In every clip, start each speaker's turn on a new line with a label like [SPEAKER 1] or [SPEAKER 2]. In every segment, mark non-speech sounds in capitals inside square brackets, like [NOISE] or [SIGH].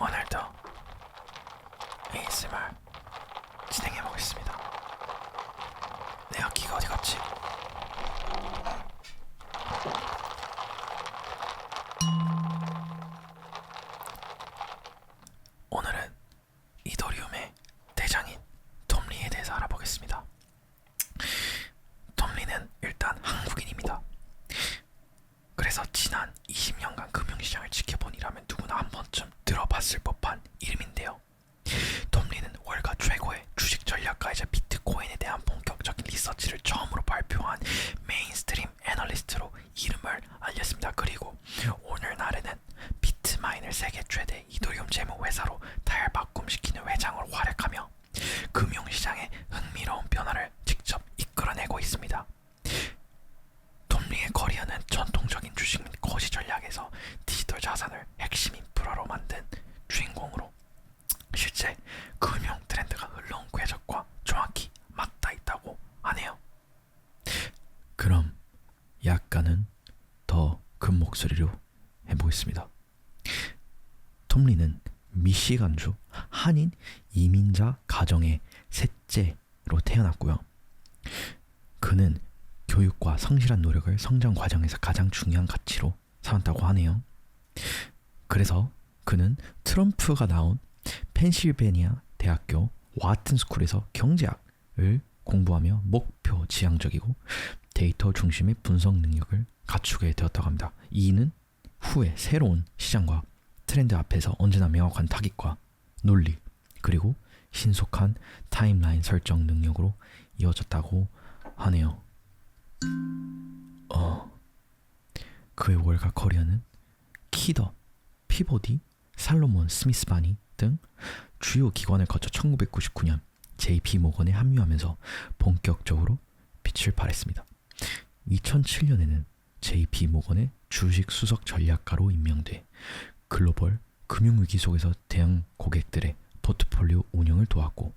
[SPEAKER 1] 오늘도 ASMR 진행해 보겠습니다. 내 악기가 어디 갔지? 오늘은 이도리움의 대장인 톰리에 대해서 알아보겠습니다. 톰리는 일단 한국인입니다. 그래서 지난 20년간 금융시장을 지켜본 이라면 누구나 한 번쯤 들어봤을 법한 이름인데요. 톰리는 월가 최고의 주식 전략가이자 비트코인에 대한 본격적인 리서치를 처음으로 발표한 메인스트림 애널리스트로 이름을 알렸습니다. 그리고 오늘날에는 비트마인을 세계 최대 이도리움 재무 회사로 탈바꿈시키는 회장으로 활약하며 금융시장의 흥미로운 변화를 직접 이끌어내고 있습니다. 톰리의 커리어는 전통적인 주식 및 거시 전략에서 디지털 핵심 인프라로 만든 주인공으로 실제 금융 트렌드가 흘러온 궤적과 정확히 맞닿아 있다고 하네요. 그럼 약간은 더 큰 목소리로 해보겠습니다. 톰리는 미시간주 한인 이민자 가정의 셋째로 태어났고요. 그는 교육과 성실한 노력을 성장 과정에서 가장 중요한 가치로 삼았다고 하네요. 그래서 그는 트럼프가 나온 펜실베니아 대학교 와튼 스쿨에서 경제학을 공부하며 목표 지향적이고 데이터 중심의 분석 능력을 갖추게 되었다고 합니다. 이는 후에 새로운 시장과 트렌드 앞에서 언제나 명확한 타깃과 논리 그리고 신속한 타임라인 설정 능력으로 이어졌다고 하네요. 어, 그의 월가 커리어는 키더, 피보디, 살로몬 스미스 바니 등 주요 기관을 거쳐 1999년 JP 모건에 합류하면서 본격적으로 빛을 발했습니다. 2007년에는 JP 모건의 주식 수석 전략가로 임명돼 글로벌 금융위기 속에서 대형 고객들의 포트폴리오 운영을 도왔고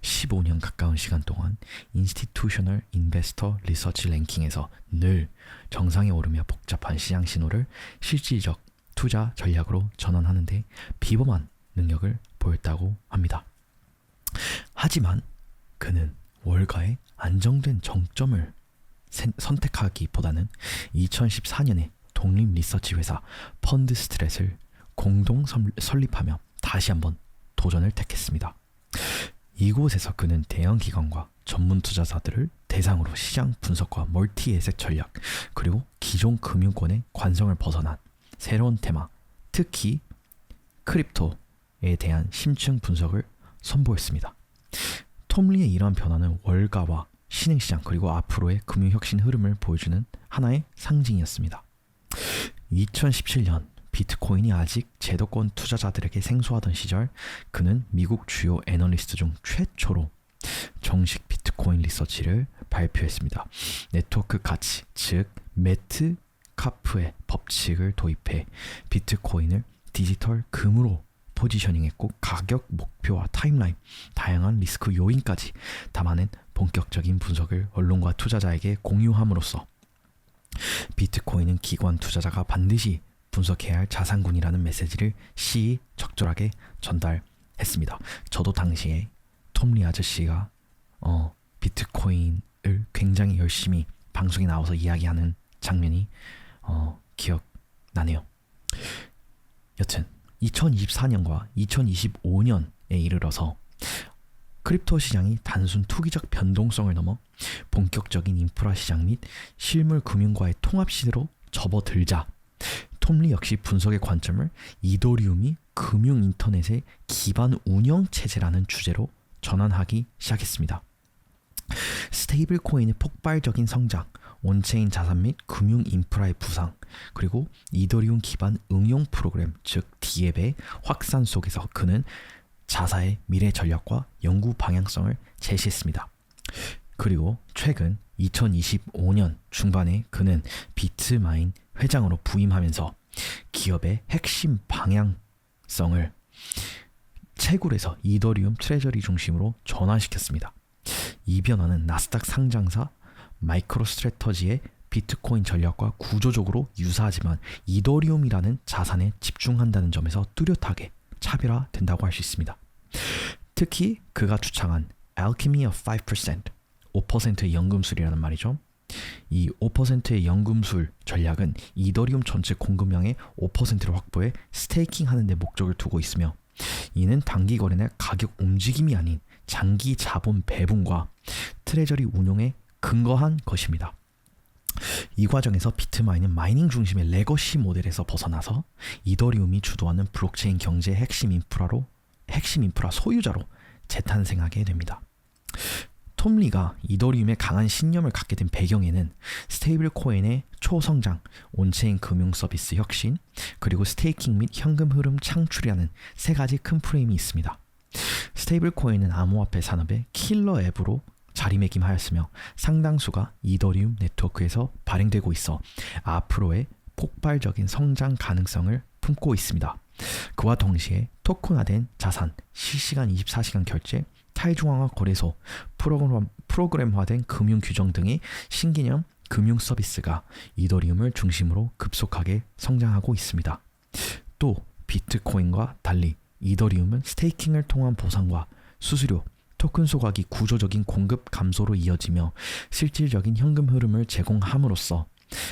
[SPEAKER 1] 15년 가까운 시간 동안 인스티튜셔널 인베스터 리서치 랭킹에서 늘 정상에 오르며 복잡한 시장 신호를 실질적 투자 전략으로 전환하는데 비범한 능력을 보였다고 합니다. 하지만 그는 월가의 안정된 정점을 선택하기보다는 2014년에 독립 리서치 회사 펀드 스트렛을 공동 섬- 설립하며 다시 한번 도전을 택했습니다. 이곳에서 그는 대형 기관과 전문 투자자들을 대상으로 시장 분석과 멀티 에셋 전략 그리고 기존 금융권의 관성을 벗어난 새로운 테마, 특히 크립토에 대한 심층 분석을 선보였습니다. 톰리의 이러한 변화는 월가와 신흥시장 그리고 앞으로의 금융혁신 흐름을 보여주는 하나의 상징이었습니다. 2017년 비트코인이 아직 제도권 투자자들에게 생소하던 시절 그는 미국 주요 애널리스트 중 최초로 정식 비트코인 리서치를 발표했습니다. 네트워크 가치, 즉 매트 카프의 법칙을 도입해 비트코인을 디지털 금으로 포지셔닝했고 가격 목표와 타임라인, 다양한 리스크 요인까지 담아낸 본격적인 분석을 언론과 투자자에게 공유함으로써 비트코인은 기관 투자자가 반드시 분석해야 할 자산군이라는 메시지를 시적절하게 전달했습니다. 저도 당시에 톰리 아저씨가 어, 비트코인을 굉장히 열심히 방송에 나와서 이야기하는 장면이 어, 기억나네요. 여튼 2024년과 2025년에 이르러서 크립토 시장이 단순 투기적 변동성을 넘어 본격적인 인프라 시장 및 실물 금융과의 통합 시대로 접어들자 톰리 역시 분석의 관점을 이도리움이 금융 인터넷의 기반 운영 체제라는 주제로 전환하기 시작했습니다. 스테이블 코인의 폭발적인 성장, 온체인 자산 및 금융 인프라의 부상, 그리고 이더리움 기반 응용 프로그램 즉 디앱의 확산 속에서 그는 자사의 미래 전략과 연구 방향성을 제시했습니다. 그리고 최근 2025년 중반에 그는 비트마인 회장으로 부임하면서 기업의 핵심 방향성을 채굴에서 이더리움 트레저리 중심으로 전환시켰습니다. 이 변화는 나스닥 상장사 마이크로 스트래터지의 비트코인 전략과 구조적으로 유사하지만 이더리움이라는 자산에 집중한다는 점에서 뚜렷하게 차별화된다고 할 수 있습니다. 특히 그가 주창한 Alchemy of 5%, 5%의 연금술이라는 말이죠. 이 5%의 연금술 전략은 이더리움 전체 공급량의 5%를 확보해 스테이킹 하는 데 목적을 두고 있으며 이는 단기 거래나 가격 움직임이 아닌 장기 자본 배분과 트레저리 운용에 근거한 것입니다. 이 과정에서 비트마인은 마이닝 중심의 레거시 모델에서 벗어나서 이더리움이 주도하는 블록체인 경제의 핵심 인프라로 핵심 인프라 소유자로 재탄생하게 됩니다. 톰리가 이더리움에 강한 신념을 갖게 된 배경에는 스테이블 코인의 초성장, 온체인 금융 서비스 혁신, 그리고 스테이킹 및 현금 흐름 창출이라는 세 가지 큰 프레임이 있습니다. 스테이블 코인은 암호화폐 산업의 킬러 앱으로 자리매김하였으며 상당수가 이더리움 네트워크에서 발행되고 있어 앞으로의 폭발적인 성장 가능성을 품고 있습니다. 그와 동시에 토큰화된 자산, 실시간 24시간 결제, 탈중앙화 거래소, 프로그램, 프로그램화된 금융 규정 등의 신개념 금융 서비스가 이더리움을 중심으로 급속하게 성장하고 있습니다. 또 비트코인과 달리 이더리움은 스테이킹을 통한 보상과 수수료, 토큰 소각이 구조적인 공급 감소로 이어지며 실질적인 현금 흐름을 제공함으로써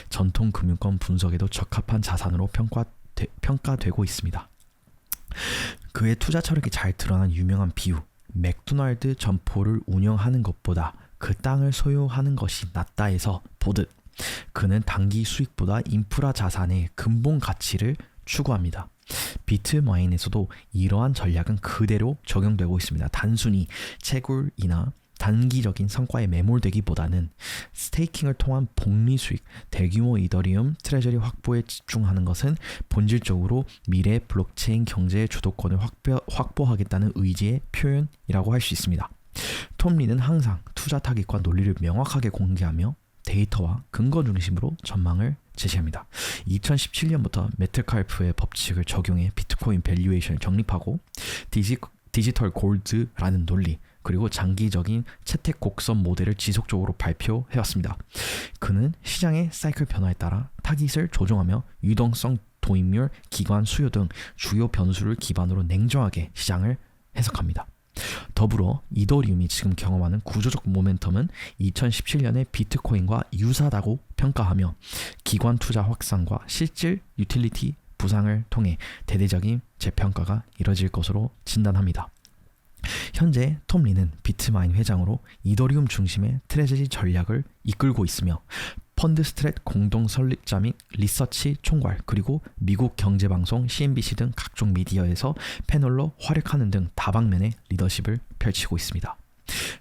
[SPEAKER 1] 전통 금융권 분석에도 적합한 자산으로 평가되, 평가되고 있습니다. 그의 투자 철학이 잘 드러난 유명한 비유, 맥도날드 점포를 운영하는 것보다 그 땅을 소유하는 것이 낫다에서 보듯 그는 단기 수익보다 인프라 자산의 근본 가치를 추구합니다. 비트마인에서도 이러한 전략은 그대로 적용되고 있습니다. 단순히 채굴이나 단기적인 성과에 매몰되기보다는 스테이킹을 통한 복리 수익, 대규모 이더리움 트레저리 확보에 집중하는 것은 본질적으로 미래 블록체인 경제의 주도권을 확보, 확보하겠다는 의지의 표현이라고 할 수 있습니다. 톰리는 항상 투자 타깃과 논리를 명확하게 공개하며 데이터와 근거 중심으로 전망을 제시합니다. 2017년부터 메트칼프의 법칙을 적용해 비트코인 밸류에이션을 정립하고 디지, 디지털 골드라는 논리 그리고 장기적인 채택 곡선 모델을 지속적으로 발표해왔습니다. 그는 시장의 사이클 변화에 따라 타깃을 조정하며 유동성, 도입률, 기관 수요 등 주요 변수를 기반으로 냉정하게 시장을 해석합니다. 더불어 이더리움이 지금 경험하는 구조적 모멘텀은 2017년의 비트코인과 유사하다고 평가하며 기관 투자 확산과 실질 유틸리티 부상을 통해 대대적인 재평가가 이뤄질 것으로 진단합니다. 현재 톰 리는 비트마인 회장으로 이더리움 중심의 트레저리 전략을 이끌고 있으며 펀드 스트렛 공동 설립자 및 리서치 총괄 그리고 미국 경제방송 CNBC 등 각종 미디어에서 패널로 활약하는 등 다방면의 리더십을 펼치고 있습니다.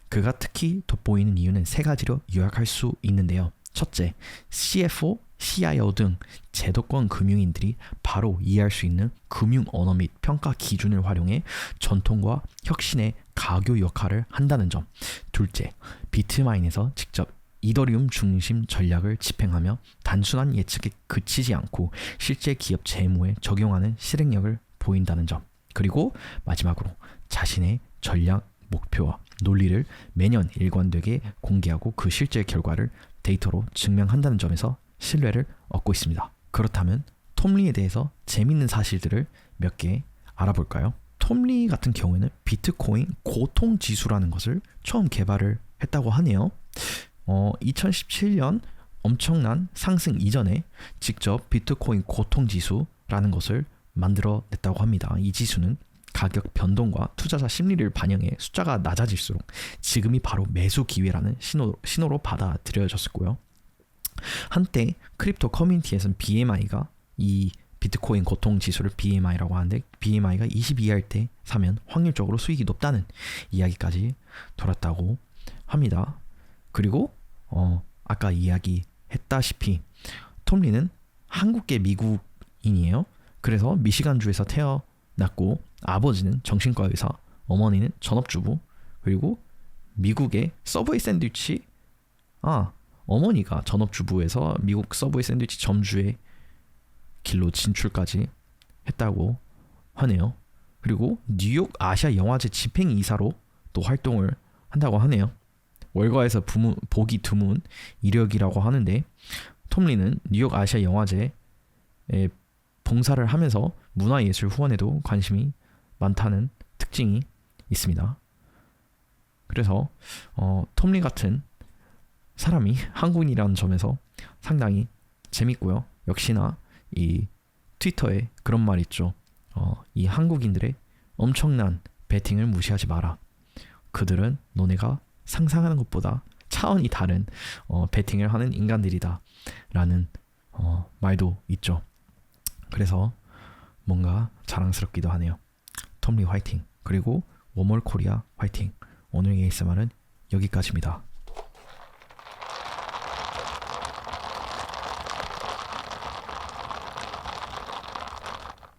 [SPEAKER 1] 그가 특히 돋보이는 이유는 세 가지로 요약할 수 있는데요. 첫째, CFO, CIO 등 제도권 금융인들이 바로 이해할 수 있는 금융 언어 및 평가 기준을 활용해 전통과 혁신의 가교 역할을 한다는 점. 둘째, 비트마인에서 직접 이더리움 중심 전략을 집행하며 단순한 예측에 그치지 않고 실제 기업 재무에 적용하는 실행력을 보인다는 점. 그리고 마지막으로 자신의 전략 목표와 논리를 매년 일관되게 공개하고 그 실제 결과를 데이터로 증명한다는 점에서 신뢰를 얻고 있습니다. 그렇다면 톰리에 대해서 재밌는 사실들을 몇 개 알아볼까요? 톰리 같은 경우에는 비트코인 고통 지수라는 것을 처음 개발을 했다고 하네요. 어, 2017년 엄청난 상승 이전에 직접 비트코인 고통 지수라는 것을 만들어냈다고 합니다. 이 지수는 가격 변동과 투자자 심리를 반영해 숫자가 낮아질수록 지금이 바로 매수 기회라는 신호, 신호로 받아들여졌고요. 한때 크립토 커뮤니티에서는 BMI가 이 비트코인 고통 지수를 BMI라고 하는데 BMI가 20 이하일 때 사면 확률적으로 수익이 높다는 이야기까지 돌았다고 합니다. 그리고 어, 아까 이야기했다시피 톰리는 한국계 미국인이에요. 그래서 미시간주에서 태어났고 아버지는 정신과 의사, 어머니는 전업주부, 그리고 미국의 서브웨이 샌드위치 아 어머니가 전업주부에서 미국 서브웨이 샌드위치 점주의 길로 진출까지 했다고 하네요. 그리고 뉴욕 아시아 영화제 집행 이사로 또 활동을 한다고 하네요. 월가에서 부문, 보기 드문 이력이라고 하는데 톰리는 뉴욕 아시아 영화제에 봉사를 하면서 문화예술 후원에도 관심이 많다는 특징이 있습니다. 그래서 어, 톰리 같은 사람이 [LAUGHS] 한국인이라는 점에서 상당히 재밌고요. 역시나 이 트위터에 그런 말 있죠. 어, 이 한국인들의 엄청난 배팅을 무시하지 마라. 그들은 너네가 상상하는 것보다 차원이 다른 어, 배팅을 하는 인간들이다. 라는 어, 말도 있죠. 그래서 뭔가 자랑스럽기도 하네요. 톰리 화이팅. 그리고 워몰 코리아 화이팅. 오늘 ASMR은 여기까지입니다.